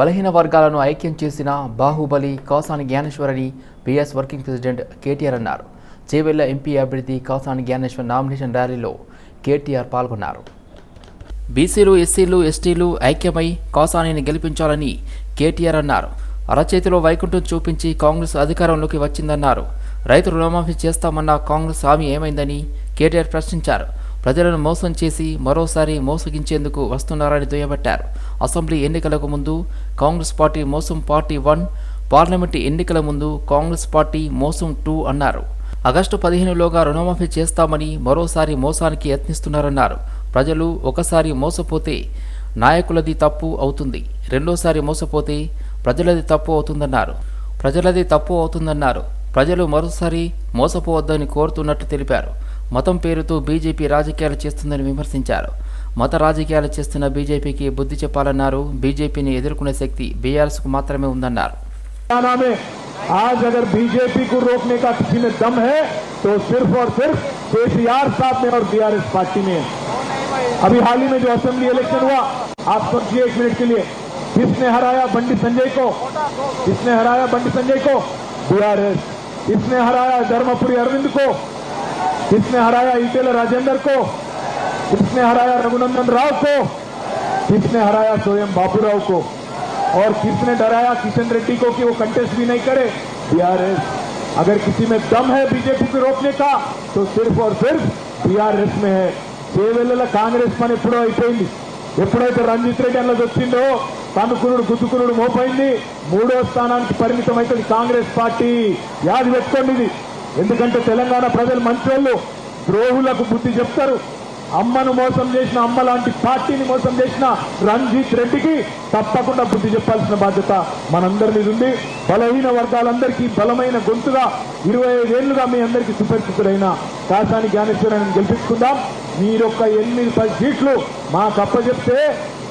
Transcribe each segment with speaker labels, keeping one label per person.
Speaker 1: బలహీన వర్గాలను ఐక్యం చేసిన బాహుబలి కాసాని జ్ఞానేశ్వరని పిఎస్ వర్కింగ్ ప్రెసిడెంట్ కేటీఆర్ అన్నారు. చేవెళ్ళ ఎంపీ అభ్యర్థి కాసాని జ్ఞానేశ్వర్ నామినేషన్ ర్యాలీలో కేటీఆర్ పాల్గొన్నారు. బీసీలు ఎస్సీలు ఎస్టీలు ఐక్యమై కాసానిని గెలిపించాలని కేటీఆర్ అన్నారు. అరచేతిలో వైకుంఠం చూపించి కాంగ్రెస్ అధికారంలోకి వచ్చిందన్నారు. రైతు రుణమాఫీ చేస్తామన్న కాంగ్రెస్ హామీ ఏమైందని కేటీఆర్ ప్రశ్నించారు. ప్రజలను మోసం చేసి మరోసారి మోసగించేందుకు వస్తున్నారని దుయ్యబట్టారు. అసెంబ్లీ ఎన్నికలకు ముందు కాంగ్రెస్ పార్టీ మోసం పార్టీ వన్ పార్లమెంటు ఎన్నికల ముందు కాంగ్రెస్ పార్టీ మోసం టూ అన్నారు. ఆగస్టు పదిహేనులోగా రుణమాఫీ చేస్తామని మరోసారి మోసానికి యత్నిస్తున్నారన్నారు. ప్రజలు ఒకసారి మోసపోతే నాయకులది తప్పు అవుతుంది. రెండోసారి మోసపోతే ప్రజలది తప్పు అవుతుందన్నారు. ప్రజలది తప్పు అవుతుందన్నారు. ప్రజలు మరోసారి మోసపోవద్దని కోరుతున్నట్టు తెలిపారు. మతం పేరుతో బీజేపీ రాజకీయాలు చేస్తుందని విమర్శించారు మత రాజకీయాలు చేస్తున్న బీజేపీకి బుద్ధి చెప్పాలన్నారు బీజేపీని ఎదుర్కొనే శక్తి బీఆర్ఎస్కు మాత్రమే ఉందన్నారు
Speaker 2: हरियाणा में आज अगर बीजेपी को रोकने का किसी में दम है तो सिर्फ और सिर्फ केसीआर साहब में और बीआरएस पार्टी में है अभी हाल ही में जो असेंबली इलेक्शन हुआ आप समझिए एक मिनट के लिए किसने हराया बंडी संजय को किसने हराया बंडी संजय को बीआरएस किसने हराया धर्मपुरी अरविंद को किसने हराया ईटेल राजेंद्र को किसने हराया रघुनंदन राव को किसने हराया स्वयं बाबूराव को और किसने डराया किशन रेड्डी को कि वो कंटेस्ट भी नहीं करे बीआरएस अगर किसी में दम है बीजेपी को रोकने का तो सिर्फ और सिर्फ बीआरएस में है చేవెళ్ళ కాంగ్రెస్ పని ఎప్పుడో అయిపోయింది ఎప్పుడైతే రంజిత్ రెడ్డి అన్నది వచ్చిందో తనుకునుడు గుద్దుకునుడు మోపైంది మూడో స్థానానికి పరిమితం అవుతుంది కాంగ్రెస్ పార్టీ యాది పెట్టుకోండి ఇది ఎందుకంటే తెలంగాణ ప్రజలు మంచోళ్ళు ద్రోహులకు బుద్ధి చెప్తారు. అమ్మను మోసం చేసిన అమ్మ లాంటి పార్టీని మోసం చేసిన రంజిత్ రెడ్డికి తప్పకుండా బుద్ధి చెప్పాల్సిన బాధ్యత మనందరి మీద ఉంది. బలహీన వర్గాలందరికీ బలమైన గొంతుగా ఇరవై ఐదేళ్ళుగా మీ అందరికీ సుపరిచితుడైన కాసాని జ్ఞానేశ్వరాన్ని గెలిపించుకుందాం. మీరొక్క ఎనిమిది పది సీట్లు మాకు అప్పచెప్తే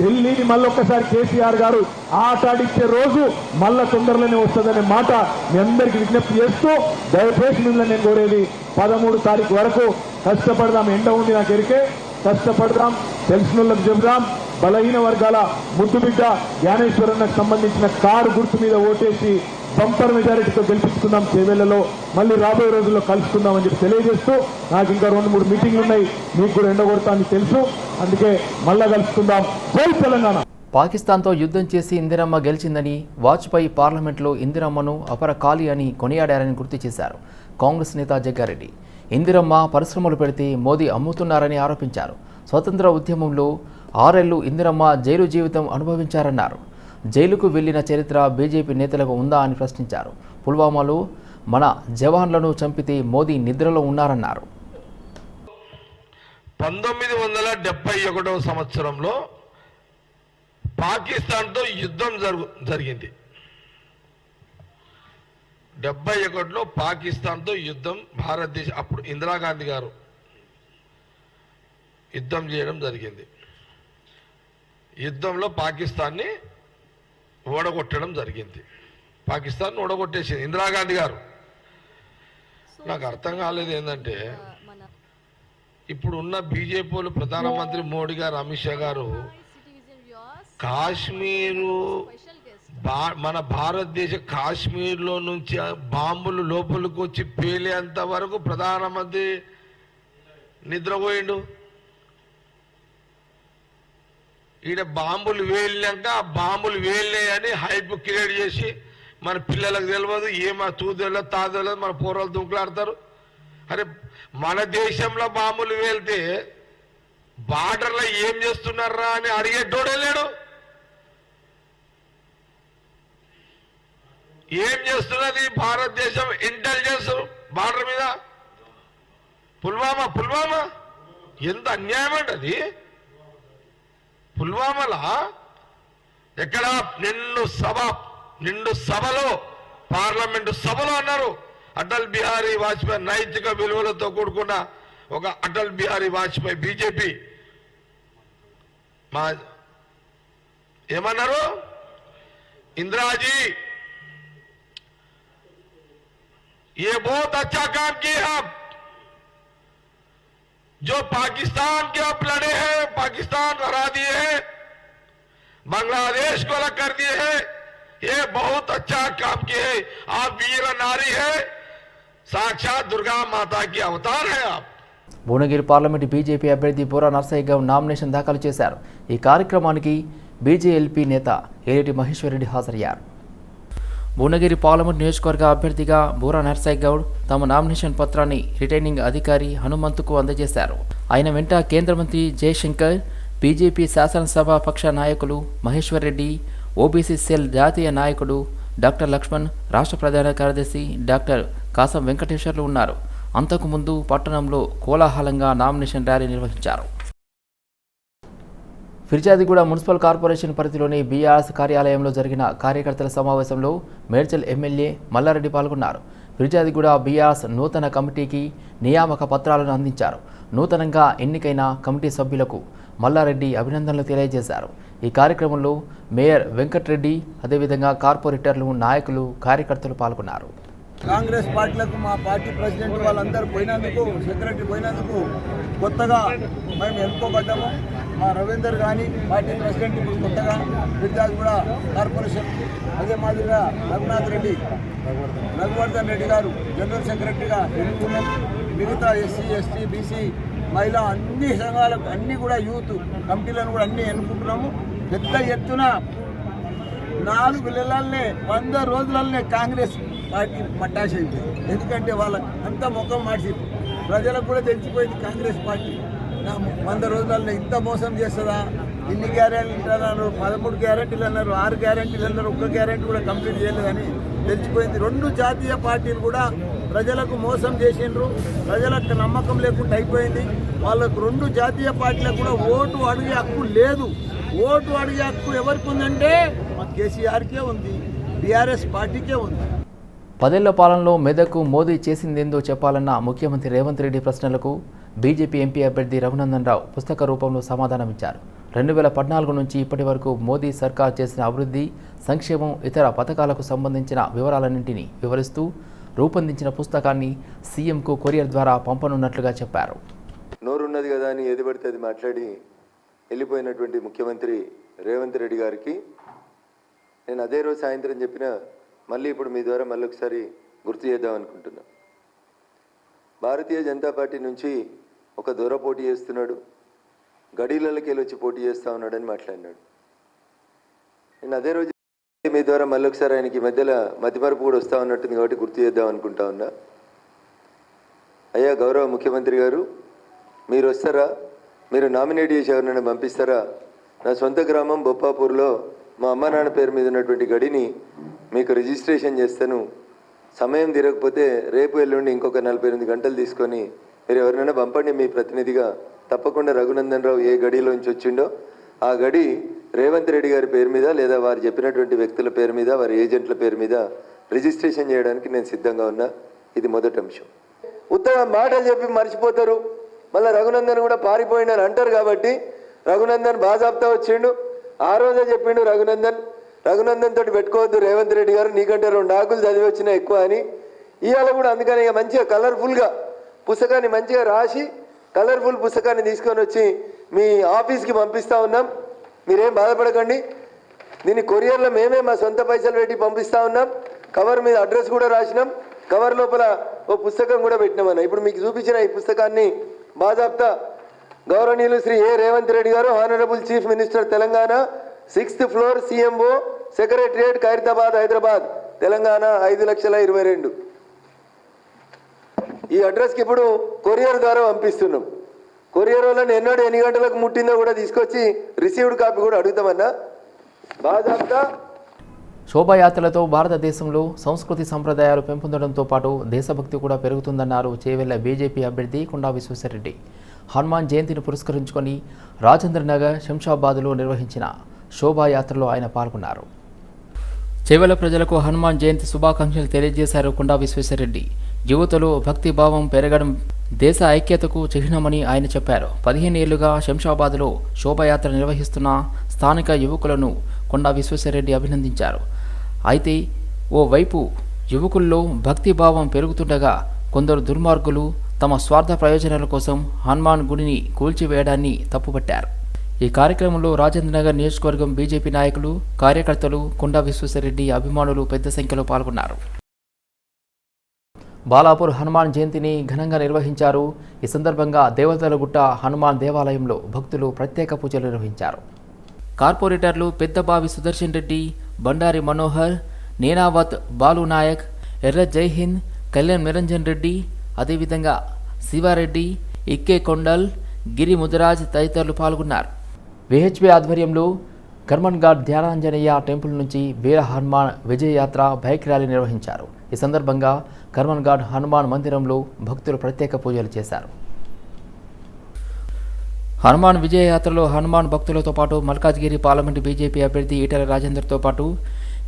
Speaker 2: ఢిల్లీని మళ్ళొక్కసారి కేసీఆర్ గారు ఆటాడిచ్చే రోజు మళ్ళా తొందరలోనే వస్తుందనే మాట మీ అందరికీ విజ్ఞప్తి చేస్తూ దయచేసి మిమ్మల్ని నేను కోరేది పదమూడు తారీఖు వరకు కష్టపడదాం ఎండ ఉంది నాకు ఎరికే. కష్టపడదాం తెలిసిన వాళ్ళకి చెబుదాం. బలహీన వర్గాల ముద్దుబిడ్డ జ్ఞానేశ్వరన్నకు సంబంధించిన కారు గుర్తు మీద ఓటేసి బంపర్ మెజారిటీతో గెలిపించుకుందాం చేవేళ్ళలో. మళ్ళీ రాబోయే రోజుల్లో కలుసుకుందాం అని చెప్పి తెలియజేస్తూ నాకు ఇంకా రెండు మూడు మీటింగ్లు ఉన్నాయి. మీకు కూడా ఎండగొడతానికి తెలుసు. అందుకే మళ్ళా కలుసుకుందాం. జై తెలంగాణ!
Speaker 1: పాకిస్తాన్తో యుద్ధం చేసి ఇందిరమ్మ గెలిచిందని వాజ్పేయి పార్లమెంట్లో ఇందిరమ్మను అపర కాళీ అని కొనియాడారని గుర్తు చేశారు కాంగ్రెస్ నేత జగ్గారెడ్డి. ఇందిరమ్మ పరిశ్రమలు పెడితే మోదీ అమ్ముతున్నారని ఆరోపించారు. స్వతంత్ర ఉద్యమంలో ఆరేళ్ళు ఇందిరమ్మ జైలు జీవితం అనుభవించారన్నారు. జైలుకు వెళ్ళిన చరిత్ర బీజేపీ నేతలకు ఉందా అని ప్రశ్నించారు. పుల్వామాలో మన జవాన్లను చంపితే మోదీ నిద్రలో ఉన్నారన్నారు.
Speaker 3: పంతొమ్మిది వందల డెబ్బై ఒకటవ సంవత్సరంలో పాకిస్తాన్తో యుద్ధం జరుగు జరిగింది. డెబ్బై ఒకటిలో పాకిస్తాన్తో యుద్ధం భారతదేశ అప్పుడు ఇందిరాగాంధీ గారు యుద్ధం చేయడం జరిగింది. యుద్ధంలో పాకిస్తాన్ని ఓడగొట్టడం జరిగింది. పాకిస్తాన్ ఓడగొట్టేసింది ఇందిరాగాంధీ గారు. నాకు అర్థం కాలేదు ఏంటంటే ఇప్పుడు ఉన్న బీజేపీ వాళ్ళు ప్రధానమంత్రి మోడీ గారు అమిత్ షా గారు కాశ్మీరు మన భారతదేశ కాశ్మీర్లో నుంచి బాంబులు లోపలికి వచ్చి పేలేంత వరకు ప్రధానమంత్రి నిద్రపోయిండు. ఈడ బాంబులు వేలినాక ఆ బాంబులు వేలినాయని హైప్ క్రియేట్ చేసి మన పిల్లలకు తెలియదు ఏమో తూదెల తాదెల మన పూర్వలు దుంకులాడతారు. అరే మన దేశంలో బాంబులు వేలితే బార్డర్లో ఏం చేస్తున్నారా అని అడిగేటోడే లేడు. ఏం చేస్తున్నది భారతదేశం? ఇంటెలిజెన్స్ బార్డర్ మీద? పుల్వామా పుల్వామా? ఎంత అన్యాయం అండి అది? పుల్వామాలా? ఎక్కడ? నిండు సభ నిండు సభలో పార్లమెంట్ సభలో అన్నారు. అటల్ బిహారీ వాజ్పేయి నైతిక విలువలతో కూడుకున్న ఒక అటల్ బిహారీ వాజ్పేయి బీజేపీ. మా ఏమన్నారు? ఇందిరాజీ ये बहुत अच्छा काम किए आप जो पाकिस्तान के आप लड़े हैं पाकिस्तान हरा दिए हैं बांग्लादेश को अलग कर दिए हैं ये बहुत अच्छा काम किए हैं आप वीर नारी है साक्षात दुर्गा माता की अवतार है आप
Speaker 1: భువనగిరి పార్లమెంటు బీజేపీ అభ్యర్థి బోరా నర్సయ్య గౌడ్ నామినేషన్ దాఖలు చేశారు ఈ కార్యక్రమానికి బీజేఎల్పీ నేత ఏలేటి మహేశ్వరరెడ్డి హాజరయ్యారు భువనగిరి పార్లమెంట్ నియోజకవర్గ అభ్యర్థిగా బూరా నర్సాయి గౌడ్ తమ నామినేషన్ పత్రాన్ని రిటైనింగ్ అధికారి హనుమంతుకు అందజేశారు. ఆయన వెంట కేంద్ర మంత్రి జయశంకర్ బీజేపీ శాసనసభ పక్ష నాయకులు మహేశ్వర్ రెడ్డి ఓబీసీ సెల్ జాతీయ నాయకుడు డాక్టర్ లక్ష్మణ్ రాష్ట్ర ప్రధాన కార్యదర్శి డాక్టర్ కాసం వెంకటేశ్వర్లు ఉన్నారు. అంతకుముందు పట్టణంలో కోలాహలంగా నామినేషన్ ర్యాలీ నిర్వహించారు. ఫిర్యాదిగూడ మున్సిపల్ కార్పొరేషన్ పరిధిలోని బీఆర్ఎస్ కార్యాలయంలో జరిగిన కార్యకర్తల సమావేశంలో మేడ్చల్ ఎమ్మెల్యే మల్లారెడ్డి పాల్గొన్నారు. ఫిర్యాదిగూడ బీఆర్ఎస్ నూతన కమిటీకి నియామక పత్రాలను అందించారు. నూతనంగా ఎన్నికైన కమిటీ సభ్యులకు మల్లారెడ్డి అభినందనలు తెలియజేశారు. ఈ కార్యక్రమంలో మేయర్ వెంకట్రెడ్డి అదేవిధంగా కార్పొరేటర్లు నాయకులు కార్యకర్తలు పాల్గొన్నారు.
Speaker 4: కాంగ్రెస్ పార్టీలకు మా పార్టీ ప్రెసిడెంట్ వాళ్ళందరూ పోయినందుకు సెక్రటరీ పోయినందుకు కొత్తగా మేము ఎన్నుకోబడ్డాము మా రవీందర్ కానీ పార్టీ ప్రెసిడెంట్ ఇప్పుడు కొత్తగా మిగతా కూడా కార్పొరేషన్ అదే మాదిరిగా రఘునాథ్ రెడ్డి రఘువర్ధన్ రెడ్డి గారు జనరల్ సెక్రటరీగా ఎన్నుకున్నాం మిగతా ఎస్సీ ఎస్టీ బీసీ మహిళా అన్ని సంఘాలకు అన్ని కూడా యూత్ కమిటీలను కూడా అన్ని ఎన్నుకుంటున్నాము. పెద్ద ఎత్తున నాలుగు నెలలనే వంద రోజులనే కాంగ్రెస్ పార్టీ మట్టాష్ ఎందుకంటే వాళ్ళ అంత ముఖం మార్చి ప్రజలకు కూడా తెలిసిపోయింది కాంగ్రెస్ పార్టీ. వంద రోజులలో ఇంత మోసం చేస్తుందా? ఇన్ని గ్యారెంటీలు అన్నారు పదమూడు గ్యారెంటీలు అన్నారు ఆరు గ్యారెంటీలు అన్నారు ఒక్క గ్యారెంటీ కూడా కంప్లీట్ చేయలేదని తెలిసిపోయింది. రెండు జాతీయ పార్టీలు కూడా ప్రజలకు మోసం చేసిండ్రు. ప్రజలకు నమ్మకం లేకుండా అయిపోయింది. వాళ్ళకు రెండు జాతీయ పార్టీలకు కూడా ఓటు అడిగే హక్కు లేదు. ఓటు అడిగే హక్కు ఎవరికి ఉందంటే మా కేసీఆర్కే ఉంది బీఆర్ఎస్ పార్టీకే ఉంది.
Speaker 1: పదేళ్ళ పాలనలో మెదకు మోదీ చేసిందేందో చెప్పాలన్న ముఖ్యమంత్రి రేవంత్ రెడ్డి ప్రశ్నలకు బీజేపీ ఎంపీ అభ్యర్థి రఘునందన్ రావు పుస్తక రూపంలో సమాధానమిచ్చారు రెండు వేల పద్నాలుగు నుంచి ఇప్పటి వరకు మోదీ సర్కార్ చేసిన అభివృద్ధి సంక్షేమం ఇతర పథకాలకు సంబంధించిన వివరాలన్నింటినీ వివరిస్తూ రూపొందించిన పుస్తకాన్ని సీఎంకు కొరియర్ ద్వారా పంపనున్నట్లుగా చెప్పారు.
Speaker 5: నోరున్నది కదా అని ఏది పడితే అది మాట్లాడి వెళ్ళిపోయినటువంటి ముఖ్యమంత్రి రేవంత్ రెడ్డి గారికి నేను అదే రోజు సాయంత్రం చెప్పిన మళ్ళీ ఇప్పుడు మీ ద్వారా మళ్ళీ ఒకసారి గుర్తు చేద్దాం అనుకుంటున్నా. భారతీయ జనతా పార్టీ నుంచి ఒక దొర పోటీ చేస్తున్నాడు. గడీలకి వెళ్ళి వచ్చి పోటీ చేస్తా ఉన్నాడని మాట్లాడినాడు. నేను అదే రోజు మీ ద్వారా మళ్ళీ ఒకసారి ఆయనకి ఈ మధ్యలో మతిమరుపు కూడా వస్తూ ఉన్నట్టుంది కాబట్టి గుర్తు చేద్దాం అనుకుంటా ఉన్నా. అయ్యా గౌరవ ముఖ్యమంత్రి గారు మీరు వస్తారా? మీరు నామినేట్ చేసి ఎవరినైనా పంపిస్తారా? నా సొంత గ్రామం బొప్పాపూర్లో మా అమ్మ నాన్న పేరు మీద ఉన్నటువంటి గడిని మీకు రిజిస్ట్రేషన్ చేస్తాను. సమయం తీరకపోతే రేపు ఎల్లుండి ఇంకొక నలభై ఎనిమిది గంటలు తీసుకొని మీరు ఎవరినైనా పంపండి మీ ప్రతినిధిగా తప్పకుండా రఘునందన్ రావు ఏ గడిలోంచి వచ్చిండో ఆ గడి రేవంత్ రెడ్డి గారి పేరు మీద లేదా వారు చెప్పినటువంటి వ్యక్తుల పేరు మీద వారి ఏజెంట్ల పేరు మీద రిజిస్ట్రేషన్ చేయడానికి నేను సిద్ధంగా ఉన్నా. ఇది మొదటి అంశం. ఉత్తమ మాటలు చెప్పి మర్చిపోతారు. మళ్ళీ రఘునందన్ కూడా పారిపోయిండని అంటారు కాబట్టి రఘునందన్ బాజాబ్తా వచ్చిండు. ఆ రోజే చెప్పిండు రఘునందన్ రఘునందన్ తోటి పెట్టుకోవద్దు రేవంత్ రెడ్డి గారు నీకంటే రెండు ఆకులు చదివి వచ్చినా ఎక్కువ అని. ఇవాళ కూడా అందుకని ఇక మంచిగా కలర్ఫుల్గా పుస్తకాన్ని మంచిగా రాసి కలర్ఫుల్ పుస్తకాన్ని తీసుకొని వచ్చి మీ ఆఫీస్కి పంపిస్తా ఉన్నాం. మీరేం బాధపడకండి. దీన్ని కొరియర్లో మేమే మా సొంత పైసలు పెట్టి పంపిస్తా ఉన్నాం. కవర్ మీద అడ్రస్ కూడా రాసినాం. కవర్ లోపల ఓ పుస్తకం కూడా పెట్టినామన్న ఇప్పుడు మీకు చూపించిన ఈ పుస్తకాన్ని బాజాబ్తా గౌరవనీయులు శ్రీ ఏ రేవంత్ రెడ్డి గారు honourable chief minister Telangana sixth floor CMO secretariat Khairatabad Hyderabad Telangana ఐదు లక్షల ఇరవై రెండు. ఈ అడ్రస్కి ఇప్పుడు కొరియర్ ద్వారా పంపిస్తున్నాం. కొరియర్ వాళ్ళని ఎన్నడూ ఎన్ని గంటలకు ముట్టిందో కూడా తీసుకొచ్చి రిసీవ్డ్ కాపీ కూడా అడుగుతామన్నా. బాజాప్తా
Speaker 1: శోభాయాత్రలతో భారతదేశంలో సంస్కృతి సంప్రదాయాలు పెంపొందడంతో పాటు దేశభక్తి కూడా పెరుగుతుందన్నారు చేవెళ్ళ బీజేపీ అభ్యర్థి కొండా విశ్వేశ్వరరెడ్డి. హనుమాన్ జయంతిని పురస్కరించుకొని రాజేంద్ర నగర్ శంషాబాద్లో నిర్వహించిన శోభాయాత్రలో ఆయన పాల్గొన్నారు. చేవెల ప్రజలకు హనుమాన్ జయంతి శుభాకాంక్షలు తెలియజేశారు కొండా విశ్వేశ్వరరెడ్డి. యువతలో భక్తిభావం పెరగడం దేశ ఐక్యతకు చిహ్నమని ఆయన చెప్పారు. పదిహేను ఏళ్ళుగా శంషాబాద్లో శోభాయాత్ర నిర్వహిస్తున్న స్థానిక యువకులను కొండా విశ్వేశ్వరరెడ్డి అభినందించారు. అయితే ఓవైపు యువకుల్లో భక్తిభావం పెరుగుతుండగా కొందరు దుర్మార్గులు తమ స్వార్థ ప్రయోజనాల కోసం హనుమాన్ గుడిని కూల్చివేయడాన్ని తప్పుపట్టారు. ఈ కార్యక్రమంలో రాజేంద్రనగర్ నియోజకవర్గం బీజేపీ నాయకులు కార్యకర్తలు కొండా విశ్వేశ్వరరెడ్డి అభిమానులు పెద్ద సంఖ్యలో పాల్గొన్నారు. బాలాపూర్ హనుమాన్ జయంతిని ఘనంగా నిర్వహించారు. ఈ సందర్భంగా దేవతల గుట్ట హనుమాన్ దేవాలయంలో భక్తులు ప్రత్యేక పూజలు నిర్వహించారు. కార్పొరేటర్లు పెద్దబావి సుదర్శన్ రెడ్డి బండారి మనోహర్ నేనావత్ బాలు నాయక్ ఎర్ర జైహింద్ కళ్యాణ్ నిరంజన్ రెడ్డి అదేవిధంగా శివారెడ్డి ఇక్కే కొండల్ గిరి ముదిరాజ్ తదితరులు పాల్గొన్నారు. విహెచ్పి ఆధ్వర్యంలో కర్మన్ఘాట్ ధ్యానాంజనేయ టెంపుల్ నుంచి వీర హనుమాన్ విజయయాత్ర బైక్ ర్యాలీ నిర్వహించారు. ఈ సందర్భంగా కర్మన్ఘాట్ హనుమాన్ మందిరంలో భక్తులు ప్రత్యేక పూజలు చేశారు. హనుమాన్ విజయయాత్రలో హనుమాన్ భక్తులతో పాటు మల్కాజ్గిరి పార్లమెంటు బీజేపీ అభ్యర్థి ఈటల రాజేందర్తో పాటు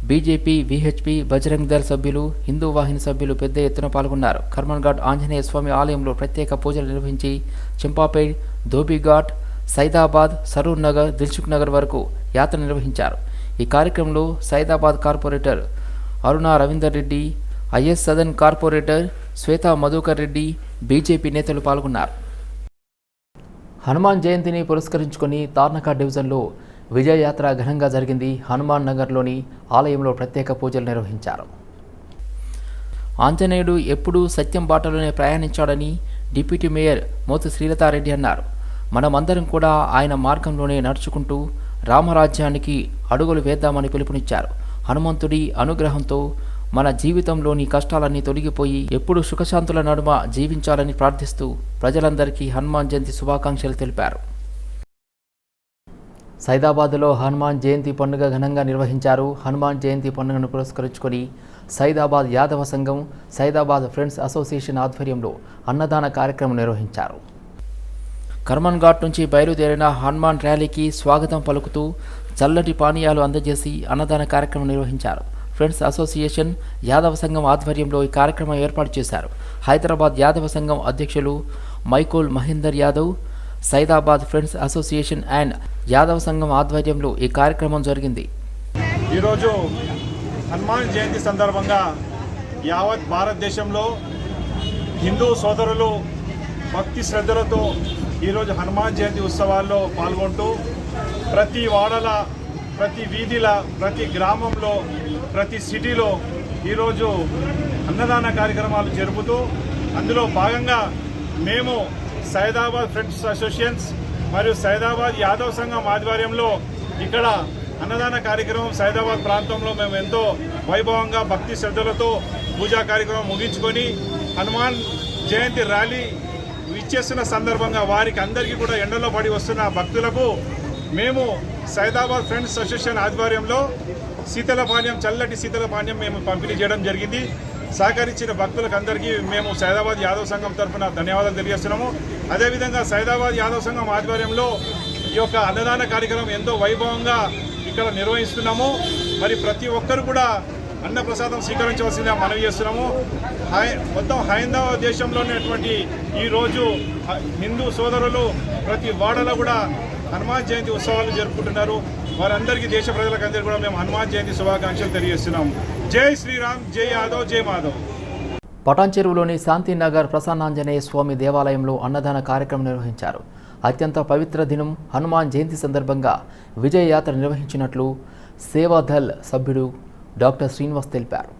Speaker 1: బీజేపీ విహెచ్పి బజరంగ్ దళ్ సభ్యులు హిందూ వాహిని సభ్యులు పెద్ద ఎత్తున పాల్గొన్నారు. కర్మన్ఘాట్ ఆంజనేయ స్వామి ఆలయంలో ప్రత్యేక పూజలు నిర్వహించి చింపాపేట్ ధోబీఘాట్ సైదాబాద్ సరూర్ నగర్ దిల్సుఖ్ నగర్ వరకు యాత్ర నిర్వహించారు. ఈ కార్యక్రమంలో Saidabad corporator Aruna Ravinder Reddy IS Sadan corporator Shweta Madhukar Reddy BJP నేతలు పాల్గొన్నారు. హనుమాన్ జయంతిని పురస్కరించుకొని తార్నకా డివిజన్లో విజయయాత్ర ఘనంగా జరిగింది. హనుమాన్ నగర్లోని ఆలయంలో ప్రత్యేక పూజలు నిర్వహించారు. ఆంజనేయుడు ఎప్పుడూ సత్యం బాటలోనే ప్రయాణించాడని డిప్యూటీ మేయర్ మోతు శ్రీలతారెడ్డి అన్నారు. మనమందరం కూడా ఆయన మార్గంలోనే నడుచుకుంటూ రామరాజ్యానికి అడుగులు వేద్దామని పిలుపునిచ్చారు. హనుమంతుడి అనుగ్రహంతో మన జీవితంలోని కష్టాలన్నీ తొలగిపోయి ఎప్పుడు సుఖశాంతుల నడుమ జీవించాలని ప్రార్థిస్తూ ప్రజలందరికీ హనుమాన్ జయంతి శుభాకాంక్షలు తెలిపారు. సైదాబాద్లో హనుమాన్ జయంతి పండుగ ఘనంగా నిర్వహించారు. హనుమాన్ జయంతి పండుగను పురస్కరించుకొని సైదాబాద్ యాదవ సంఘం సైదాబాద్ ఫ్రెండ్స్ అసోసియేషన్ ఆధ్వర్యంలో అన్నదాన కార్యక్రమం నిర్వహించారు. కర్మన్ ఘాట్ నుంచి బయలుదేరిన హనుమాన్ ర్యాలీకి స్వాగతం పలుకుతూ చల్లటి పానీయాలు అందజేసి అన్నదాన కార్యక్రమం నిర్వహించారు. ఫ్రెండ్స్ అసోసియేషన్ యాదవ సంఘం ఆధ్వర్యంలో ఈ కార్యక్రమం ఏర్పాటు చేశారు. హైదరాబాద్ యాదవ సంఘం అధ్యక్షులు Maikol Mahender Yadav Saidabad friends association and Yadava సంఘం ఆధ్వర్యంలో ఈ కార్యక్రమం జరిగింది.
Speaker 6: ఈరోజు హనుమాన్ జయంతి సందర్భంగా యావత్ భారతదేశంలో హిందూ సోదరులు భక్తి శ్రద్ధలతో ఈరోజు హనుమాన్ జయంతి ఉత్సవాల్లో పాల్గొంటూ ప్రతి వాడల ప్రతి వీధిల ప్రతి గ్రామంలో ప్రతి సిటీలో ఈరోజు అన్నదాన కార్యక్రమాలు జరుపుతూ అందులో భాగంగా మేము సైదాబాద్ ఫ్రెండ్స్ అసోసియేషన్స్ మరియు సైదాబాద్ యాదవ్ సంఘం ఆధ్వర్యంలో ఇక్కడ అన్నదాన కార్యక్రమం సైదాబాద్ ప్రాంతంలో మేము ఎంతో వైభవంగా భక్తి శ్రద్ధలతో పూజా కార్యక్రమం ముగించుకొని హనుమాన్ జయంతి ర్యాలీ ఇచ్చేస్తున్న సందర్భంగా వారికి అందరికీ కూడా ఎండలో పడి వస్తున్న భక్తులకు మేము సైదాబాద్ ఫ్రెండ్స్ అసోసియేషన్ ఆధ్వర్యంలో శీతల పానీయం చల్లటి శీతల పానీయం మేము పంపిణీ చేయడం జరిగింది. సహకరించిన భక్తులకు అందరికీ మేము సైదాబాద్ యాదవ్ సంఘం తరఫున ధన్యవాదాలు తెలియజేస్తున్నాము. అదేవిధంగా సైదాబాద్ యాదవ్ సంఘం ఆధ్వర్యంలో ఈ యొక్క అన్నదాన కార్యక్రమం ఎంతో వైభవంగా ఇక్కడ నిర్వహిస్తున్నాము. మరి ప్రతి ఒక్కరు కూడా అన్న ప్రసాదం స్వీకరించవలసిందిగా మనవి చేస్తున్నాము. హై మొత్తం హైందవ దేశంలోనేటువంటి ఈరోజు హిందూ సోదరులు ప్రతి వాడలో కూడా హనుమాన్ జయంతి ఉత్సవాలు జరుపుకుంటున్నారు. వారందరికీ దేశ ప్రజలకందరికీ కూడా మేము హనుమాన్ జయంతి శుభాకాంక్షలు తెలియజేస్తున్నాము జై శ్రీరామ్ జై యాదవ్ జై మాధవ్.
Speaker 1: పటాన్ చెరువులోని శాంతినగర్ ప్రసన్నాంజనేయ స్వామి దేవాలయంలో అన్నదాన కార్యక్రమం నిర్వహించారు. అత్యంత పవిత్ర దినం హనుమాన్ జయంతి సందర్భంగా విజయ యాత్ర నిర్వహించినట్లు సేవాదల్ సభ్యుడు డాక్టర్ శ్రీనివాస్ తెలిపారు.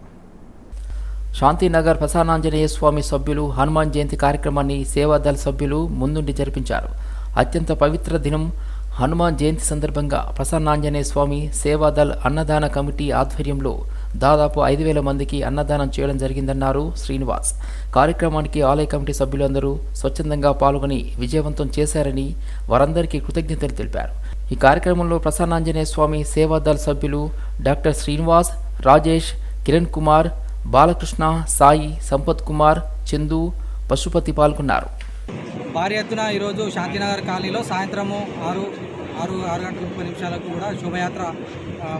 Speaker 1: శాంతినగర్ ప్రసన్నాంజనేయ స్వామి సభ్యులు హనుమాన్ జయంతి కార్యక్రమాన్ని సేవాదళ సభ్యులు ముందుండి జరిపించారు. అత్యంత పవిత్ర దినం హనుమాన్ జయంతి సందర్భంగా ప్రసన్నాంజనేయ స్వామి సేవాదళ అన్నదాన కమిటీ ఆధ్వర్యంలో దాదాపు ఐదు వేల మందికి అన్నదానం చేయడం జరిగిందన్నారు శ్రీనివాస్. కార్యక్రమానికి ఆలయ కమిటీ సభ్యులందరూ స్వచ్ఛందంగా పాల్గొని విజయవంతం చేశారని వారందరికీ కృతజ్ఞతలు తెలిపారు. ఈ కార్యక్రమంలో ప్రసన్నాంజనేయ స్వామి సేవాదల్ సభ్యులు డాక్టర్ శ్రీనివాస్ రాజేష్ కిరణ్ కుమార్ బాలకృష్ణ సాయి సంపత్ కుమార్ చందు పశుపతి పాల్గొన్నారు.
Speaker 7: భారీ ఎత్తున ఈరోజు శాంతినగర్ కాలనీలో సాయంత్రము ఆరు ఆరు ఆరు గంటల ముప్పై నిమిషాలకు కూడా శోభయాత్ర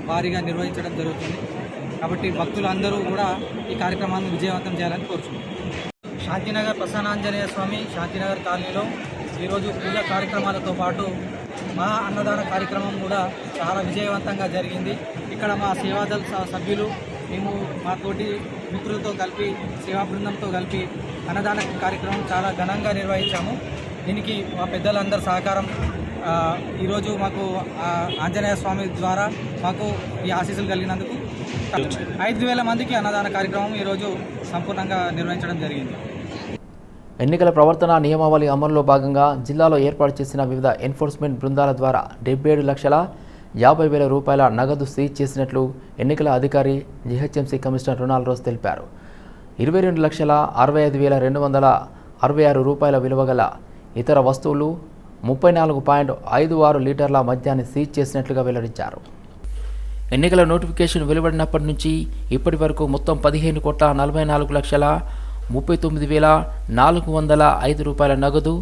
Speaker 7: భారీగా నిర్వహించడం జరుగుతుంది. కాబట్టి భక్తులందరూ కూడా ఈ కార్యక్రమాన్ని విజయవంతం చేయాలని కోరుచున్నాం. శాంతినగర్ ప్రసన్నాంజనేయ స్వామి శాంతినగర్ కాలనీలో ఈరోజు పూజా కార్యక్రమాలతో పాటు మా అన్నదాన కార్యక్రమం కూడా చాలా విజయవంతంగా జరిగింది. ఇక్కడ మా సేవాదళ స- సభ్యులు మేము మాతోటి మిత్రులతో కలిపి సేవా బృందంతో కలిపి అన్నదాన కార్యక్రమం చాలా ఘనంగా నిర్వహించాము. దీనికి మా పెద్దలందరి సహకారం ఈరోజు మాకు ఆంజనేయ స్వామి ద్వారా మాకు ఈ ఆశీస్సులు కలిగినందుకు ఐదు వేల మందికి అన్నదాన కార్యక్రమం ఈరోజు సంపూర్ణంగా నిర్వహించడం జరిగింది.
Speaker 1: ఎన్నికల ప్రవర్తన నియమావళి అమలులో భాగంగా జిల్లాలో ఏర్పాటు చేసిన వివిధ ఎన్ఫోర్స్మెంట్ బృందాల ద్వారా డెబ్బై ఏడు లక్షల యాభై వేల రూపాయల నగదు సీజ్ చేసినట్లు ఎన్నికల అధికారి జీహెచ్ఎంసీ కమిషనర్ రొనాల్డ్ రోజ్ తెలిపారు. ఇరవై రెండు లక్షల అరవై ఐదు వేల రెండు వందల అరవై ఆరు రూపాయల విలువ గల ఇతర వస్తువులు ముప్పై నాలుగు పాయింట్ ఐదు ఆరు లీటర్ల మద్యాన్ని సీజ్ చేసినట్లుగా వెల్లడించారు. ఎన్నికల నోటిఫికేషన్ వెలువడినప్పటి నుంచి ఇప్పటి వరకు మొత్తం పదిహేను కోట్ల నలభై నాలుగు లక్షల ముప్పై తొమ్మిది వేల నాలుగు వందల ఐదు రూపాయల నగదు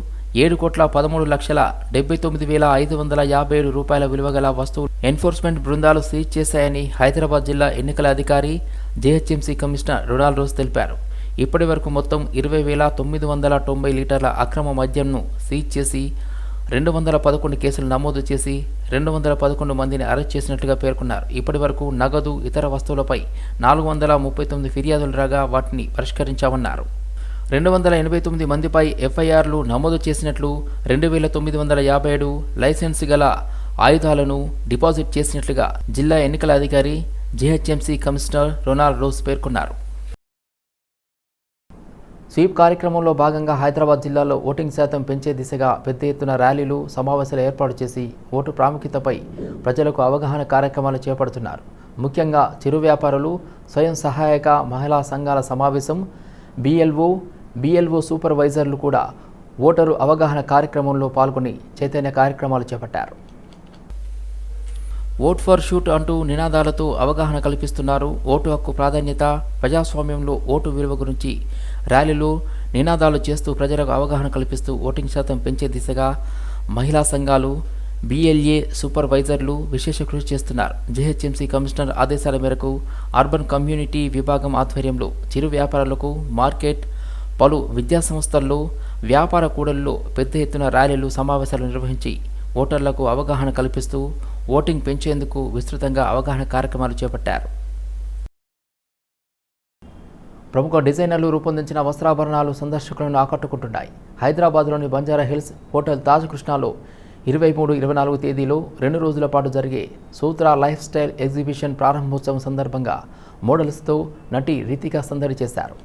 Speaker 1: ఏడు కోట్ల పదమూడు లక్షల డెబ్బై తొమ్మిది వేల ఐదు వందల యాభై ఏడు రూపాయల విలువ గల వస్తువులు ఎన్ఫోర్స్మెంట్ బృందాలు సీజ్ చేశాయని హైదరాబాద్ జిల్లా ఎన్నికల అధికారి జేహెచ్ఎంసీ కమిషనర్ రొనాల్డ్ రోజ్ తెలిపారు. ఇప్పటి వరకు మొత్తం ఇరవై వేల తొమ్మిది వందల తొంభై లీటర్ల అక్రమ మద్యంను సీజ్ చేసి రెండు వందల పదకొండు కేసులు నమోదు చేసి రెండు వందల పదకొండు మందిని అరెస్ట్ చేసినట్లుగా పేర్కొన్నారు. ఇప్పటి వరకు నగదు ఇతర వస్తువులపై నాలుగు వందల ముప్పై తొమ్మిది ఫిర్యాదులు రాగా వాటిని పరిష్కరించామన్నారు. రెండు వందల ఎనభై తొమ్మిది మందిపై ఎఫ్ఐఆర్లు నమోదు చేసినట్లు రెండు వేల తొమ్మిది వందల యాభై ఏడు లైసెన్స్ గల ఆయుధాలను డిపాజిట్ చేసినట్లుగా జిల్లా ఎన్నికల అధికారి జిహెచ్ఎంసీ కమిషనర్ రొనాల్డ్ రోస్ పేర్కొన్నారు. స్వీప్ కార్యక్రమంలో భాగంగా హైదరాబాద్ జిల్లాలో ఓటింగ్ శాతం పెంచే దిశగా పెద్ద ఎత్తున ర్యాలీలు సమావేశాలు ఏర్పాటు చేసి ఓటు ప్రాముఖ్యతపై ప్రజలకు అవగాహన కార్యక్రమాలు చేపడుతున్నారు. ముఖ్యంగా చిరు వ్యాపారులు స్వయం సహాయక మహిళా సంఘాల సమావేశం బిఎల్ఓ బిఎల్ఓ సూపర్వైజర్లు కూడా ఓటరు అవగాహన కార్యక్రమంలో పాల్గొని చైతన్య కార్యక్రమాలు చేపట్టారు. ఓట్ ఫర్ షూట్ అంటూ నినాదాలతో అవగాహన కల్పిస్తున్నారు. ఓటు హక్కు ప్రాధాన్యత ప్రజాస్వామ్యంలో ఓటు విలువ గురించి ర్యాలీలు నినాదాలు చేస్తూ ప్రజలకు అవగాహన కల్పిస్తూ ఓటింగ్ శాతం పెంచే దిశగా మహిళా సంఘాలు బిఎల్ఏ సూపర్వైజర్లు విశేష కృషి చేస్తున్నారు. జెహెచ్ఎంసీ కమిషనర్ ఆదేశాల మేరకు అర్బన్ కమ్యూనిటీ విభాగం ఆధ్వర్యంలో చిరు వ్యాపారులకు మార్కెట్ పలు విద్యాసంస్థల్లో వ్యాపార కూడల్లో పెద్ద ఎత్తున ర్యాలీలు సమావేశాలు నిర్వహించి ఓటర్లకు అవగాహన కల్పిస్తూ ఓటింగ్ పెంచేందుకు విస్తృతంగా అవగాహన కార్యక్రమాలు చేపట్టారు. ప్రముఖ డిజైనర్లు రూపొందించిన వస్త్రాభరణాలు సందర్శకులను ఆకట్టుకుంటున్నాయి. హైదరాబాద్లోని బంజారా హిల్స్ హోటల్ తాజ్ కృష్ణాలో ఇరవై మూడు ఇరవై నాలుగు తేదీలో రెండు రోజుల పాటు జరిగే సూత్ర లైఫ్ స్టైల్ ఎగ్జిబిషన్ ప్రారంభోత్సవం సందర్భంగా మోడల్స్తో నటి రీతికా సందడి చేశారు.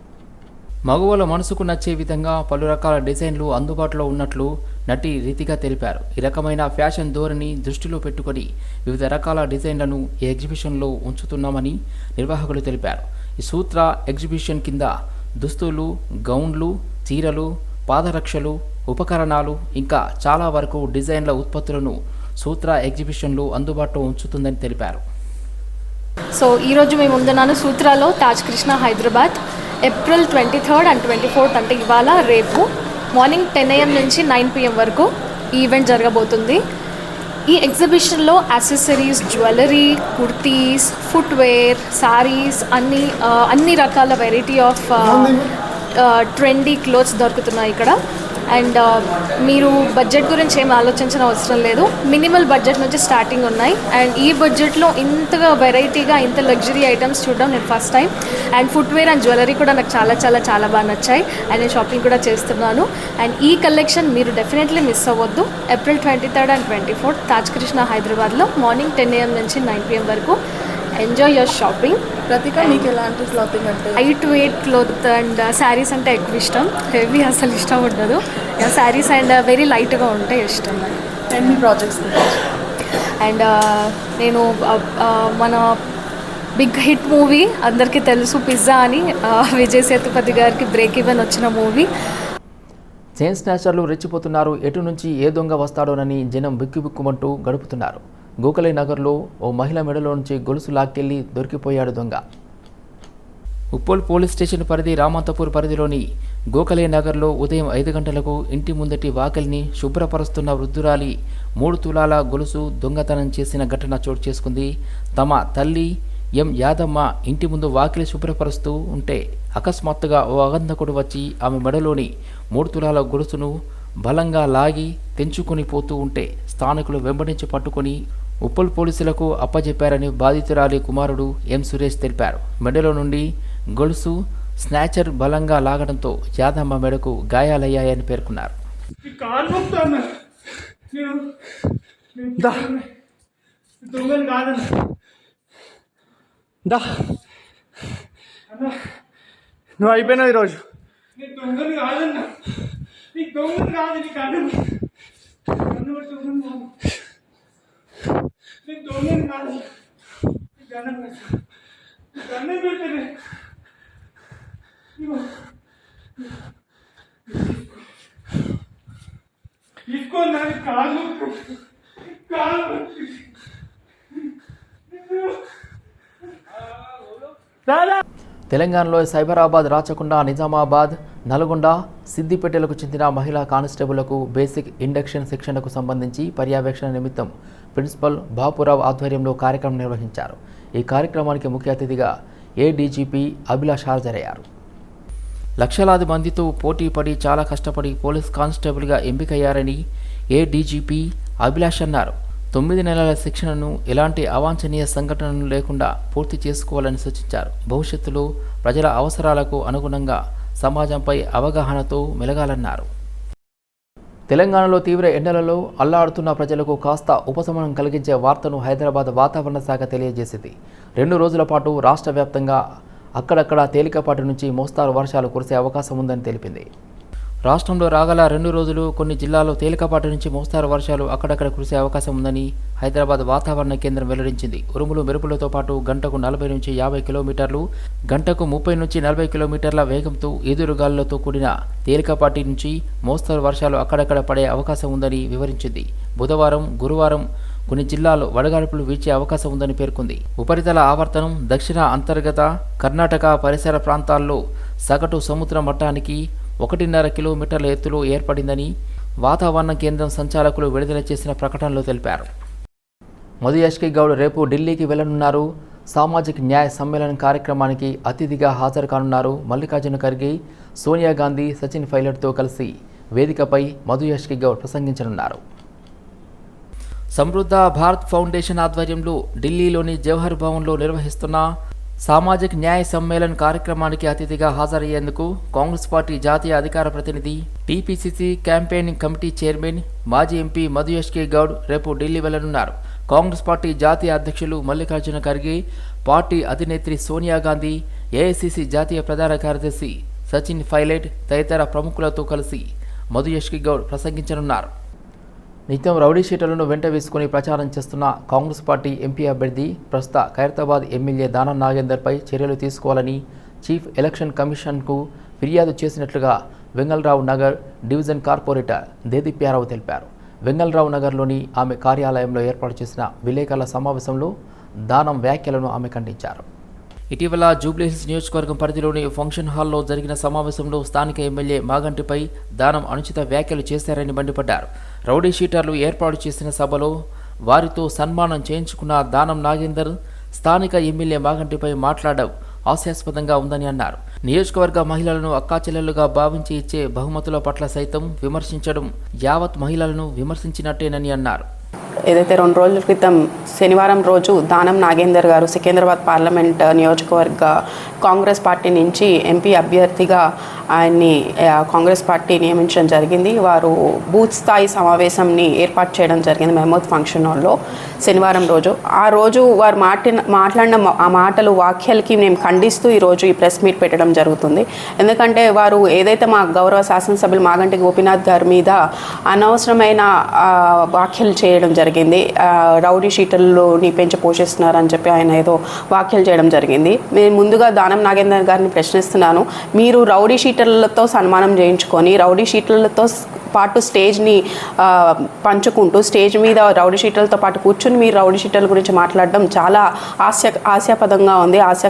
Speaker 1: మగువల మనసుకు నచ్చే విధంగా పలు రకాల డిజైన్లు అందుబాటులో ఉన్నట్లు నటి రీతిగా తెలిపారు. ఈ రకమైన ఫ్యాషన్ ధోరణి దృష్టిలో పెట్టుకొని వివిధ రకాల డిజైన్లను ఈ ఎగ్జిబిషన్లో ఉంచుతున్నామని నిర్వాహకులు తెలిపారు. ఈ సూత్ర ఎగ్జిబిషన్ కింద దుస్తులు గౌన్లు చీరలు పాదరక్షలు ఉపకరణాలు ఇంకా చాలా వరకు డిజైన్ల ఉత్పత్తులను సూత్ర ఎగ్జిబిషన్లు అందుబాటులో ఉంచుతుందని తెలిపారు.
Speaker 8: సో ఈరోజు మేము ఉందన్నాను సూత్రాలో Taj Krishna Hyderabad. April twenty third and twenty fourth అంటే ఇవాళ రేపు మార్నింగ్ టెన్ ఏఎం నుంచి నైన్ పిఎం వరకు ఈ ఈవెంట్ జరగబోతుంది. ఈ ఎగ్జిబిషన్లో accessories jewellery kurtis footwear saris అన్ని అన్ని రకాల వెరైటీ ఆఫ్ ట్రెండీ క్లోత్స్ దొరుకుతున్నాయి ఇక్కడ. అండ్ మీరు బడ్జెట్ గురించి ఏం ఆలోచించిన అవసరం లేదు. మినిమల్ బడ్జెట్ నుంచి స్టార్టింగ్ ఉన్నాయి. అండ్ ఈ బడ్జెట్లో ఇంతగా వెరైటీగా ఇంత లగ్జరీ ఐటమ్స్ చూడడం నేను first time and footwear and jewellery కూడా నాకు చాలా చాలా చాలా బాగా నచ్చాయి. అండ్ నేను షాపింగ్ కూడా చేస్తున్నాను. అండ్ ఈ కలెక్షన్ మీరు డెఫినెట్లీ మిస్ అవ్వద్దు. April twenty third and twenty fourth Taj Krishna హైదరాబాద్లో మార్నింగ్ టెన్ ఏఎం నుంచి నైన్ పిఎం వరకు. ఎంజాయ్ యువర్ షాపింగ్
Speaker 9: ప్రతిక మీకు ఎలాంటి క్లాతింగ్ అంటే?
Speaker 8: Light weight cloth and saris అంటే ఎక్కువ ఇష్టం. హెవీ అసలు ఇష్టం ఉండదు. శారీస్ అండ్ వెరీ లైట్గా ఉంటే ఇష్టం.
Speaker 9: అండ్ మీ ప్రాజెక్ట్స్
Speaker 8: అండ్ నేను uh, uh, మన బిగ్ హిట్ మూవీ అందరికీ తెలుసు పిజ్జా అని uh, విజయ్ సేతుపతి గారికి బ్రేక్ ఇవన్ వచ్చిన మూవీ
Speaker 1: చైన్ స్నాచర్లు రెచ్చిపోతున్నారు. ఎటు నుంచి ఏ దొంగ వస్తాడోనని జనం బిక్కుబిక్కుమంటూ గడుపుతున్నారు. గోఖలే నగర్లో ఓ మహిళ మెడలో నుంచి గొలుసు లాక్కెళ్ళి దొరికిపోయాడు దొంగ. ఉప్పల్ పోలీస్ స్టేషన్ పరిధి రామంతపూర్ పరిధిలోని గోఖలే నగర్లో ఉదయం ఐదు గంటలకు ఇంటి ముందటి వాకిలిని శుభ్రపరుస్తున్న వృద్ధురాలి మూడు తులాల గొలుసు దొంగతనం చేసిన ఘటన చోటు చేసుకుంది. తమ తల్లి ఎం యాదమ్మ ఇంటి ముందు వాకిలి శుభ్రపరుస్తూ ఉంటే అకస్మాత్తుగా ఓ అగంధకుడు వచ్చి ఆమె మెడలోని మూడు తులాల గొలుసును బలంగా లాగి తెంచుకొని పోతూ ఉంటే స్థానికులు వెంబడించి పట్టుకొని ఉప్పల్ పోలీసులకు అప్పజెప్పారని బాధితురాలి కుమారుడు ఎం సురేష్ తెలిపారు. మెడలో నుండి గొలుసు స్నాచర్ బలంగా లాగడంతో యాదమ్మ మెడకు గాయాలయ్యాయని పేర్కొన్నారు. తెలంగాణలో సైబరాబాద్ రాచకొండ నిజామాబాద్ నల్గొండ సిద్దిపేటలకు చెందిన మహిళా కానిస్టేబుళ్ళకు బేసిక్ ఇండక్షన్ శిక్షణకు సంబంధించి పర్యవేక్షణ నిమిత్తం ప్రిన్సిపల్ బాపురావు ఆధ్వర్యంలో కార్యక్రమం నిర్వహించారు. ఈ కార్యక్రమానికి ముఖ్య అతిథిగా ఏడీజీపీ అభిలాష్ హాజరయ్యారు. లక్షలాది మందితో పోటీ పడి చాలా కష్టపడి పోలీస్ కానిస్టేబుల్గా ఎంపికయ్యారని ఏడీజీపీ అభిలాష్ అన్నారు. తొమ్మిది నెలల శిక్షణను ఎలాంటి అవాంఛనీయ సంఘటనలు లేకుండా పూర్తి చేసుకోవాలని సూచించారు. భవిష్యత్తులో ప్రజల అవసరాలకు అనుగుణంగా సమాజంపై అవగాహనతో మెలగాలన్నారు. తెలంగాణలో తీవ్ర ఎండలలో అల్లాడుతున్న ప్రజలకు కాస్త ఉపశమనం కలిగించే వార్తను హైదరాబాద్ వాతావరణ శాఖ తెలియజేసింది. రెండు రోజుల పాటు రాష్ట్ర వ్యాప్తంగా అక్కడక్కడ తేలికపాటి నుంచి మోస్తారు వర్షాలు కురిసే అవకాశం ఉందని తెలిపింది. రాష్ట్రంలో రాగల రెండు రోజులు కొన్ని జిల్లాల్లో తేలికపాటి నుంచి మోస్తారు వర్షాలు అక్కడక్కడ కురిసే అవకాశం ఉందని హైదరాబాద్ వాతావరణ కేంద్రం వెల్లడించింది. ఉరుములు మెరుపులతో పాటు గంటకు నలభై నుంచి యాభై కిలోమీటర్లు గంటకు ముప్పై నుంచి నలభై కిలోమీటర్ల వేగంతో ఎదురుగాలులతో కూడిన తేలికపాటి నుంచి మోస్తరు వర్షాలు అక్కడక్కడ పడే అవకాశం ఉందని వివరించింది. బుధవారం గురువారం కొన్ని జిల్లాల్లో వడగాల్పులు వీచే అవకాశం ఉందని పేర్కొంది. ఉపరితల ఆవర్తనం దక్షిణ అంతర్గత కర్ణాటక పరిసర ప్రాంతాల్లో సగటు సముద్ర మట్టానికి ఒకటిన్నర కిలోమీటర్ల ఎత్తులో ఏర్పడిందని వాతావరణ కేంద్రం సంచాలకులు విడుదల చేసిన ప్రకటనలో తెలిపారు. మధు యష్కి గౌడ్ రేపు ఢిల్లీకి వెళ్ళనున్నారు. సామాజిక న్యాయ సమ్మేళనం కార్యక్రమానికి అతిథిగా హాజరు కానున్నారు మల్లికార్జున ఖర్గే సోనియా గాంధీ సచిన్ పైలట్తో కలిసి వేదికపై మధు యష్కి గౌడ్ ప్రసంగించనున్నారు. సమృద్ధ భారత్ ఫౌండేషన్ ఆధ్వర్యంలో ఢిల్లీలోని జవహర్ భవన్లో నిర్వహిస్తున్న సామాజిక న్యాయ సమ్మేళన్ కార్యక్రమానికి అతిథిగా హాజరయ్యేందుకు కాంగ్రెస్ పార్టీ జాతీయ అధికార ప్రతినిధి టీపీసీసీ క్యాంపెయినింగ్ కమిటీ చైర్మన్ మాజీ ఎంపీ మధుయష్కే గౌడ్ రేపు ఢిల్లీ వెళ్ళనున్నారు. కాంగ్రెస్ పార్టీ జాతీయ అధ్యక్షులు మల్లికార్జున ఖర్గే పార్టీ అధినేత్రి సోనియా గాంధీ ఏఐసిసి జాతీయ ప్రధాన కార్యదర్శి సచిన్ పైలట్ తదితర ప్రముఖులతో కలిసి మధుయష్కే గౌడ్ ప్రసంగించనున్నారు. నిత్యం రౌడీ షీటర్లను వెంట వేసుకుని ప్రచారం చేస్తున్న కాంగ్రెస్ పార్టీ ఎంపీ అభ్యర్థి ప్రస్తుత ఖైరతాబాద్ ఎమ్మెల్యే దానం నాగేందర్పై చర్యలు తీసుకోవాలని చీఫ్ ఎలక్షన్ కమిషన్కు ఫిర్యాదు చేసినట్లుగా వెంగళరావు నగర్ డివిజన్ కార్పొరేటర్ దేదీప్యారావు తెలిపారు. వెంగళరావు నగర్లోని ఆమె కార్యాలయంలో ఏర్పాటు చేసిన విలేకరుల సమావేశంలో దానం వ్యాఖ్యలను ఆమె ఖండించారు. ఇటీవల జూబ్లీహిల్స్ నియోజకవర్గం పరిధిలోని ఫంక్షన్ హాల్లో జరిగిన సమావేశంలో స్థానిక ఎమ్మెల్యే మాగంటిపై దానం అనుచిత వ్యాఖ్యలు చేశారని మండిపడ్డారు. రౌడీ షీటర్లు ఏర్పాటు చేసిన సభలో వారితో సన్మానం చేయించుకున్న దానం నాగేందర్ స్థానిక ఎమ్మెల్యే మాగంటిపై మాట్లాడడం హాస్యాస్పదంగా ఉందని అన్నారు. నియోజకవర్గ మహిళలను అక్కాచెల్లెలుగా భావించి ఇచ్చే బహుమతుల పట్ల సైతం విమర్శించడం యావత్ మహిళలను విమర్శించినట్టేనని అన్నారు.
Speaker 10: ఏదైతే రెండు రోజుల క్రితం శనివారం రోజు దానం నాగేందర్ గారు సికింద్రాబాద్ పార్లమెంట్ నియోజకవర్గ కాంగ్రెస్ పార్టీ నుంచి ఎంపీ అభ్యర్థిగా ఆయన్ని కాంగ్రెస్ పార్టీ నియమించడం జరిగింది. వారు బూత్ స్థాయి సమావేశంని ఏర్పాటు చేయడం జరిగింది మహమూద్ ఫంక్షన్ హాల్లో శనివారం రోజు. ఆ రోజు వారు మాట్లాడిన మాట్లాడిన ఆ మాటలు వాక్యాలకి మేము ఖండిస్తూ ఈరోజు ఈ ప్రెస్ మీట్ పెట్టడం జరుగుతుంది. ఎందుకంటే వారు ఏదైతే మా గౌరవ శాసనసభ్యులు మాగంటి గోపీనాథ్ గారి మీద అనవసరమైన వ్యాఖ్యలు చేయడం జరిగింది. రౌడీ షీటర్లని పెంచి పోషిస్తున్నారని చెప్పి ఆయన ఏదో వ్యాఖ్యలు చేయడం జరిగింది. నేను ముందుగా దానం నాగేందర్ గారిని ప్రశ్నిస్తున్నాను. మీరు రౌడీ షీటర్లతో సన్మానం చేయించుకొని రౌడీ షీటర్లతో పాటు స్టేజ్ని పంచుకుంటూ స్టేజ్ మీద రౌడీ షీటర్లతో పాటు కూర్చుని మీరు రౌడీ షీటర్ల గురించి మాట్లాడడం చాలా హాస్య హాస్యాపదంగా ఉంది హాస్య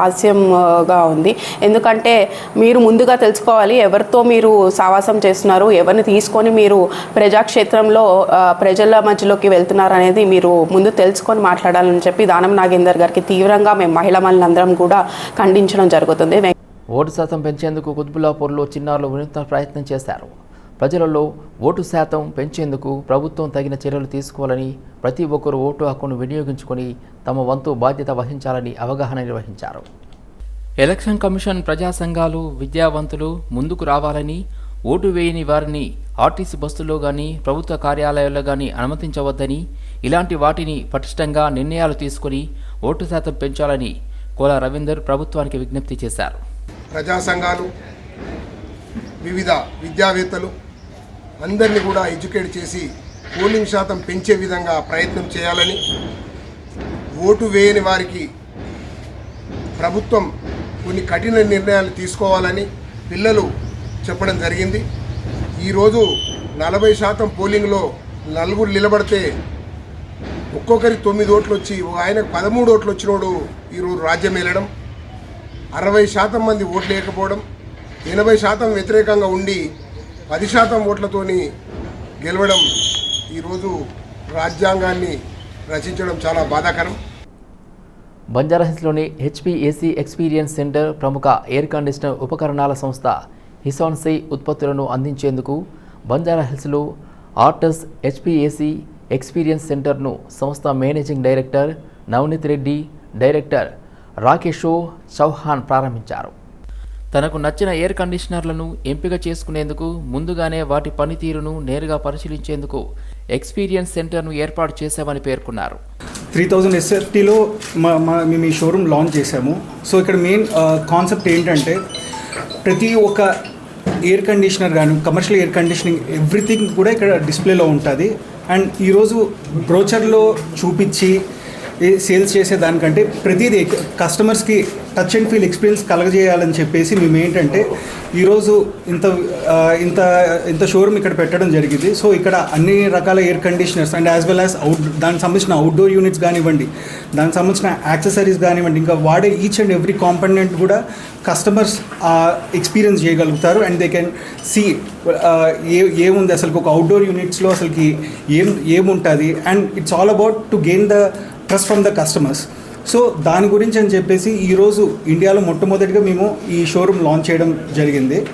Speaker 10: హాస్యంగా ఉంది. ఎందుకంటే మీరు ముందుగా తెలుసుకోవాలి ఎవరితో మీరు సావాసం చేస్తున్నారు ఎవరిని తీసుకొని మీరు ప్రజాక్షేత్రంలో ప్రజల మధ్యలోకి వెళ్తున్నారు అనేది మీరు ముందు తెలుసుకొని మాట్లాడాలని చెప్పి దానం నాగేందర్ గారికి తీవ్రంగా మేము మహిళా మనందరం కూడా ఖండించడం జరుగుతుంది.
Speaker 1: ఓటు శాతం పెంచేందుకు కుత్బుల్లాపూర్లో చిన్నారులు వినూత్న ప్రయత్నం చేశారు. ప్రజలలో ఓటు శాతం పెంచేందుకు ప్రభుత్వం తగిన చర్యలు తీసుకోవాలని ప్రతి ఒక్కరూ ఓటు హక్కును వినియోగించుకొని తమ వంతు బాధ్యత వహించాలని అవగాహన నిర్వహించారు. ఎలక్షన్ కమిషన్ ప్రజా సంఘాలు విద్యావంతులు ముందుకు రావాలని ఓటు వేయని వారిని ఆర్టీసీ బస్సుల్లో కానీ ప్రభుత్వ కార్యాలయాల్లో కానీ అనుమతించవద్దని ఇలాంటి వాటిని పటిష్టంగా నిర్ణయాలు తీసుకుని ఓటు శాతం పెంచాలని కోల రవీందర్ ప్రభుత్వానికి విజ్ఞప్తి చేశారు.
Speaker 11: ప్రజా సంఘాలు వివిధ విద్యావేత్తలు అందరినీ కూడా ఎడ్యుకేట్ చేసి పోలింగ్ శాతం పెంచే విధంగా ప్రయత్నం చేయాలని ఓటు వేయని వారికి ప్రభుత్వం కొన్ని కఠిన నిర్ణయాలు తీసుకోవాలని పిల్లలు చెప్పడం జరిగింది. ఈరోజు నలభై శాతం పోలింగ్లో నలుగురు నిలబడితే ఒక్కొక్కరికి తొమ్మిది ఓట్లు వచ్చి ఆయనకు పదమూడు ఓట్లు వచ్చినోడు ఈరోజు రాజ్యం వెళ్ళడం అరవై శాతం మంది ఓట్లు లేకపోవడం ఎనభై శాతం వ్యతిరేకంగా ఉండి పది శాతం ఓట్లతోని గెలవడం ఈరోజు రాజ్యాంగాన్ని రచించడం చాలా బాధాకరం.
Speaker 1: బంజారాహిల్స్లోని హెచ్పిఏసీ ఎక్స్పీరియన్స్ సెంటర్ ప్రముఖ ఎయిర్ కండిషనర్ ఉపకరణాల సంస్థ హిసాన్సీ ఉత్పత్తులను అందించేందుకు బంజారాహిల్స్లో ఆర్టస్ హెచ్పిఏసీ ఎక్స్పీరియన్స్ సెంటర్ను సంస్థ managing director Navneet Reddy director Rakesh Chauhan ప్రారంభించారు. తనకు నచ్చిన ఎయిర్ కండిషనర్లను ఎంపిక చేసుకునేందుకు ముందుగానే వాటి పనితీరును నేరుగా పరిశీలించేందుకు ఎక్స్పీరియన్స్ సెంటర్ను ఏర్పాటు చేశామని పేర్కొన్నారు.
Speaker 12: త్రీ థౌజండ్ ఎస్ఎఫ్టీలో మా మేము ఈ షోరూమ్ లాంచ్ చేశాము. సో ఇక్కడ మెయిన్ కాన్సెప్ట్ ఏంటంటే ప్రతి ఒక్క ఎయిర్ కండిషనర్ కానీ కమర్షియల్ ఎయిర్ కండిషనింగ్ ఎవ్రీథింగ్ కూడా ఇక్కడ డిస్ప్లేలో ఉంటుంది. అండ్ ఈరోజు బ్రోచర్లో చూపించి సేల్స్ చేసే దానికంటే ప్రతిదీ కస్టమర్స్కి టచ్ అండ్ ఫీల్ ఎక్స్పీరియన్స్ కలగజేయాలని చెప్పేసి మేము ఏంటంటే ఈరోజు ఇంత ఇంత ఇంత షోరూమ్ ఇక్కడ పెట్టడం జరిగింది. సో ఇక్కడ అన్ని రకాల air conditioners and as well as out దానికి సంబంధించిన అవుట్డోర్ యూనిట్స్ కానివ్వండి దానికి సంబంధించిన యాక్సెసరీస్ కానివ్వండి ఇంకా వాడే ఈచ్ అండ్ ఎవ్రీ కాంపనెంట్ కూడా కస్టమర్స్ ఎక్స్పీరియన్స్ చేయగలుగుతారు. And they can see a ఏముంది అసలు ఒక అవుట్డోర్ యూనిట్స్లో అసలుకి ఏం ఏముంటుంది. And it's all about to gain the trust from the customers so దాని గురించి అని చెప్పేసి ఈరోజు ఇండియాలో మొట్టమొదటిగా మేము ఈ షోరూమ్ లాంచ్ చేయడం జరిగింది.